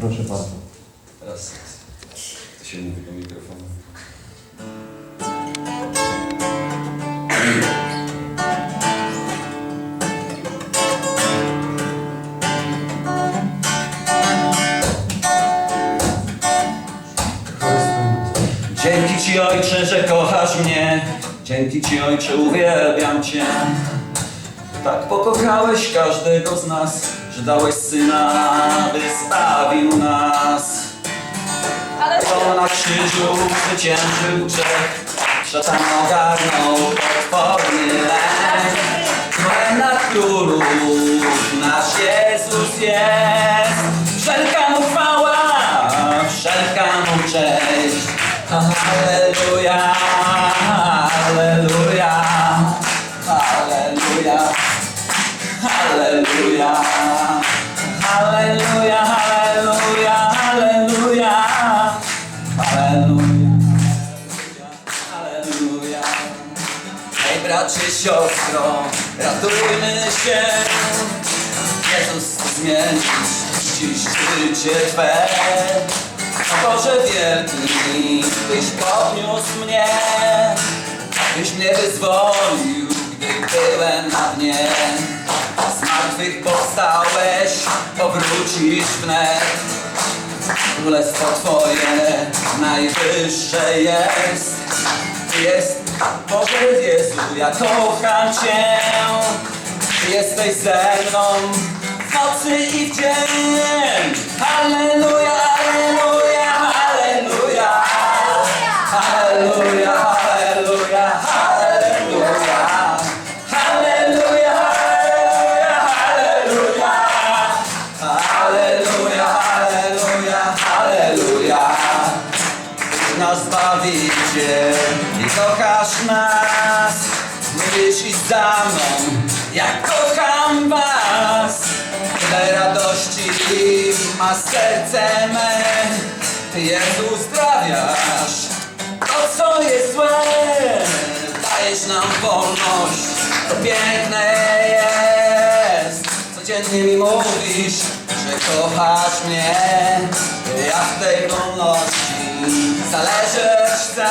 Proszę bardzo. Teraz to się mówi do mikrofonu. Dzięki Ci Ojcze, że kochasz mnie Dzięki Ci Ojcze, uwielbiam Cię Tak pokochałeś każdego z nas Że dałeś Syna, by zbawił nas. Ale to na krzyżu zwyciężył grzech. Szatan ogarnął potworny lęk. Królem nad królów nasz Jezus jest. Wszelka mu chwała, wszelka mu cześć. Halleluja, halleluja Halleluja, halleluja, halleluja, halleluja, halleluja, halleluja. Hej bracie, siostro, ratujmy się. Jezus zmienić dziś życie Twe. Boże wielki, Tyś podniósł mnie, Tyś mnie wyzwolił, gdy byłem na dnie. Z martwych powstałeś, powrócisz wnet. Królestwo Twoje najwyższe jest. Jest Boże Jezu, ja kocham Cię. Jesteś ze mną w nocy i w dzień. I kochasz nas. Mówisz i za mną, ja kocham was. Tyle radości ma serce me. Ty Jezu uzdrawiasz to, co jest złe. Dajesz nam wolność, to piękne jest. Codziennie mi mówisz, że kochasz mnie. Ja w tej wolności zależeć chcę.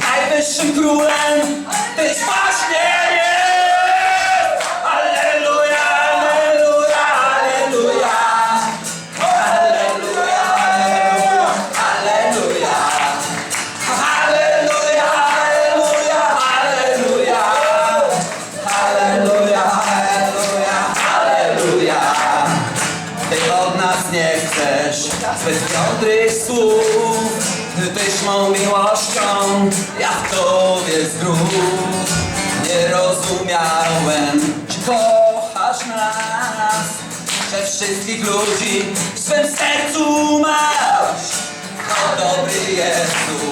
Najwyższym królem Tyś właśnie jest. Alleluja, alleluja, alleluja. Alleluja, alleluja, alleluja. Halleluja, halleluja, halleluja. Ty od nas nie chcesz. Zbyt mądrych słów Tyś mą miłością, ja w Tobie zdrów Nie rozumiałem, że kochasz nas. Że wszystkich ludzi w swym sercu masz. O dobry Jezu,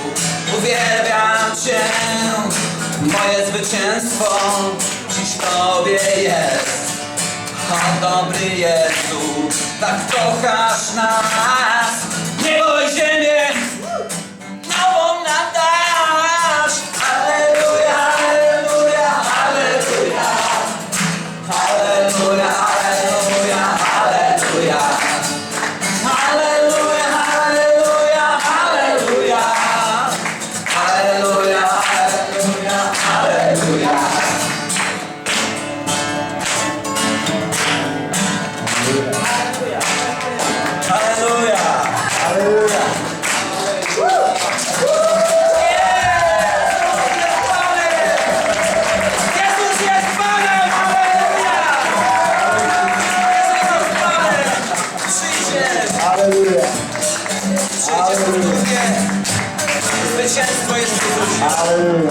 uwielbiam Cię. Moje zwycięstwo dziś Tobie jest o dobry Jezu, tak kochasz nas W Zwycięstwo jest w Jezusie! Aleluja.